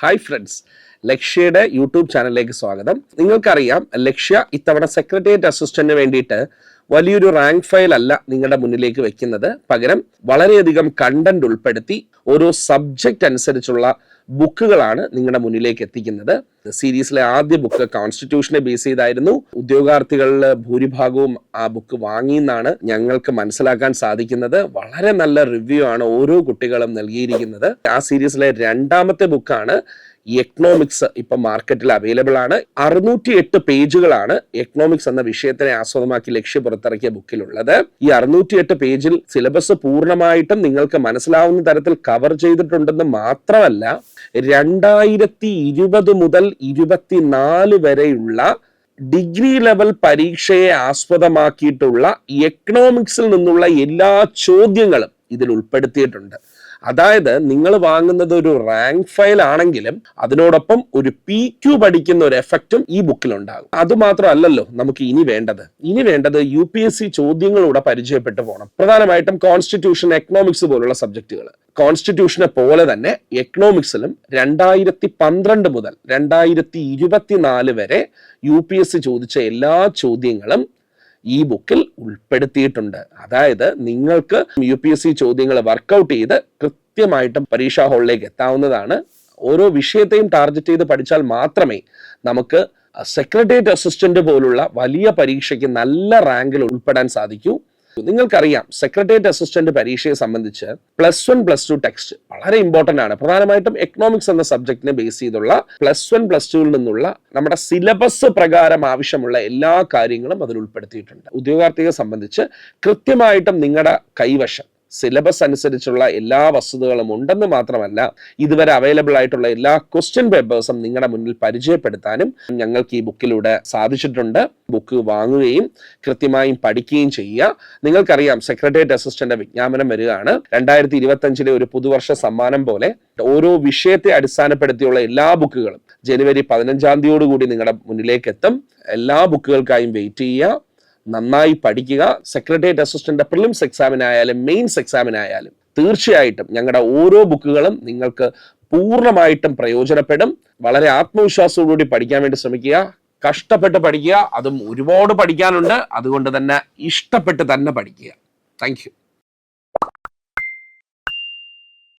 Hi friends ലക്ഷ്യയുടെ YouTube ചാനലിലേക്ക് സ്വാഗതം. നിങ്ങൾക്കറിയാം ലക്ഷ്യ ഇത്തവണ സെക്രട്ടേറിയറ്റ് അസിസ്റ്റന്റിന് വേണ്ടിയിട്ട് വലിയൊരു റാങ്ക് ഫയൽ അല്ല നിങ്ങളുടെ മുന്നിലേക്ക് വെക്കുന്നത്. പകരം വളരെയധികം കണ്ടന്റ് ഉൾപ്പെടുത്തി ഓരോ സബ്ജക്റ്റ് അനുസരിച്ചുള്ള ബുക്കുകളാണ് നിങ്ങളുടെ മുന്നിലേക്ക് എത്തിക്കുന്നത്. സീരീസിലെ ആദ്യ ബുക്ക് കോൺസ്റ്റിറ്റ്യൂഷനെ ബേസ് ചെയ്തായിരുന്നു. ഉദ്യോഗാർത്ഥികളിൽ ഭൂരിഭാഗവും ആ ബുക്ക് വാങ്ങി വാങ്ങിയെന്നാണ് ഞങ്ങൾക്ക് മനസ്സിലാക്കാൻ സാധിക്കുന്നത്. വളരെ നല്ല റിവ്യൂ ആണ് ഓരോ കുട്ടികളും നൽകിയിരിക്കുന്നത്. ആ സീരീസിലെ രണ്ടാമത്തെ ബുക്കാണ് എക്കണോമിക്സ് ഇപ്പം മാർക്കറ്റിൽ അവൈലബിൾ ആണ്. അറുന്നൂറ്റി എട്ട് പേജുകളാണ് എക്കണോമിക്സ് എന്ന വിഷയത്തിനെ ആസ്പദമാക്കി ലക്ഷ്യം പുറത്തിറക്കിയ ബുക്കിലുള്ളത്. ഈ അറുന്നൂറ്റി എട്ട് പേജിൽ സിലബസ് പൂർണമായിട്ടും നിങ്ങൾക്ക് മനസ്സിലാവുന്ന തരത്തിൽ കവർ ചെയ്തിട്ടുണ്ടെന്ന് മാത്രമല്ല രണ്ടായിരത്തി ഇരുപത് മുതൽ ഇരുപത്തിനാല് വരെയുള്ള ഡിഗ്രി ലെവൽ പരീക്ഷയെ ആസ്പദമാക്കിയിട്ടുള്ള എക്കണോമിക്സിൽ നിന്നുള്ള എല്ലാ ചോദ്യങ്ങളും ഇതിൽ ഉൾപ്പെടുത്തിയിട്ടുണ്ട്. അതായത് നിങ്ങൾ വാങ്ങുന്നത് ഒരു റാങ്ക് ഫയൽ ആണെങ്കിലും അതിനോടൊപ്പം ഒരു പി ക്യു പഠിക്കുന്ന ഒരു എഫക്റ്റും ഈ ബുക്കിൽ ഉണ്ടാകും. അത് മാത്രമല്ലല്ലോ നമുക്ക് ഇനി വേണ്ടത്. ഇനി വേണ്ടത് യു പി എസ് സി ചോദ്യങ്ങളൂടെ പരിചയപ്പെട്ടു പോകണം പ്രധാനമായിട്ടും കോൺസ്റ്റിറ്റ്യൂഷൻ എക്കണോമിക്സ് പോലുള്ള സബ്ജക്റ്റുകൾ കോൺസ്റ്റിറ്റ്യൂഷനെ പോലെ തന്നെ എക്കണോമിക്സിലും രണ്ടായിരത്തി പന്ത്രണ്ട് മുതൽ രണ്ടായിരത്തി ഇരുപത്തിനാല് വരെ യു പി എസ് സി ചോദിച്ച എല്ലാ ചോദ്യങ്ങളും ഈ ബുക്കിൽ ഉൾപ്പെടുത്തിയിട്ടുണ്ട്. അതായത് നിങ്ങൾക്ക് യു പി എസ് സി ചോദ്യങ്ങൾ വർക്കൗട്ട് ചെയ്ത് കൃത്യമായിട്ടും പരീക്ഷാ ഹാളിലേക്ക് എത്താവുന്നതാണ്. ഓരോ വിഷയത്തെയും ടാർഗറ്റ് ചെയ്ത് പഠിച്ചാൽ മാത്രമേ നമുക്ക് സെക്രട്ടേറിയറ്റ് അസിസ്റ്റന്റ് പോലുള്ള വലിയ പരീക്ഷയ്ക്ക് നല്ല റാങ്കിൽ ഉൾപ്പെടാൻ സാധിക്കൂ. നിങ്ങൾക്കറിയാം സെക്രട്ടേറിയറ്റ് അസിസ്റ്റന്റ് പരീക്ഷയെ സംബന്ധിച്ച് plus one plus two text വളരെ ഇമ്പോർട്ടന്റ് ആണ്. പ്രധാനമായിട്ടും എക്കണോമിക്സ് എന്ന സബ്ജക്റ്റിനെ ബേസ് ചെയ്തുള്ള പ്ലസ് വൺ പ്ലസ് ടുവിൽ നിന്നുള്ള നമ്മുടെ സിലബസ് പ്രകാരം ആവശ്യമുള്ള എല്ലാ കാര്യങ്ങളും അതിൽ ഉൾപ്പെടുത്തിയിട്ടുണ്ട്. ഉദ്യോഗാർത്ഥികളെ സംബന്ധിച്ച് കൃത്യമായിട്ടും നിങ്ങളുടെ കൈവശം സിലബസ് അനുസരിച്ചുള്ള എല്ലാ വസ്തുതകളും ഉണ്ടെന്ന് മാത്രമല്ല ഇതുവരെ അവൈലബിൾ ആയിട്ടുള്ള എല്ലാ ക്വസ്റ്റ്യൻ പേപ്പേഴ്സും നിങ്ങളുടെ മുന്നിൽ പരിചയപ്പെടുത്താനും ഞങ്ങൾക്ക് ഈ ബുക്കിലൂടെ സാധിച്ചിട്ടുണ്ട്. ബുക്ക് വാങ്ങുകയും കൃത്യമായും പഠിക്കുകയും ചെയ്യുക. നിങ്ങൾക്കറിയാം സെക്രട്ടേറിയറ്റ് അസിസ്റ്റന്റ് വിജ്ഞാപനം വരികയാണ്. രണ്ടായിരത്തി ഇരുപത്തഞ്ചിലെ ഒരു പുതുവർഷ സമ്മാനം പോലെ ഓരോ വിഷയത്തെ അടിസ്ഥാനപ്പെടുത്തിയുള്ള എല്ലാ ബുക്കുകളും ജനുവരി പതിനഞ്ചാം തീയതിയോടുകൂടി നിങ്ങളുടെ മുന്നിലേക്ക് എത്തും എല്ലാ ബുക്കുകൾക്കായും വെയിറ്റ് ചെയ്യുക. നന്നായി പഠിക്കുക സെക്രട്ടേറിയറ്റ് അസിസ്റ്റന്റ് പ്രിലിംസ് എക്സാമിനായാലും മെയിൻസ് എക്സാമിനായാലും തീർച്ചയായിട്ടും ഞങ്ങളുടെ ഓരോ ബുക്കുകളും നിങ്ങൾക്ക് പൂർണമായിട്ടും പ്രയോജനപ്പെടും. വളരെ ആത്മവിശ്വാസത്തോടുകൂടി പഠിക്കാൻ വേണ്ടി ശ്രമിക്കുക. കഷ്ടപ്പെട്ട് പഠിക്കുക. അതും ഒരുപാട് പഠിക്കാനുണ്ട്. അതുകൊണ്ട് തന്നെ ഇഷ്ടപ്പെട്ട് തന്നെ പഠിക്കുക. താങ്ക്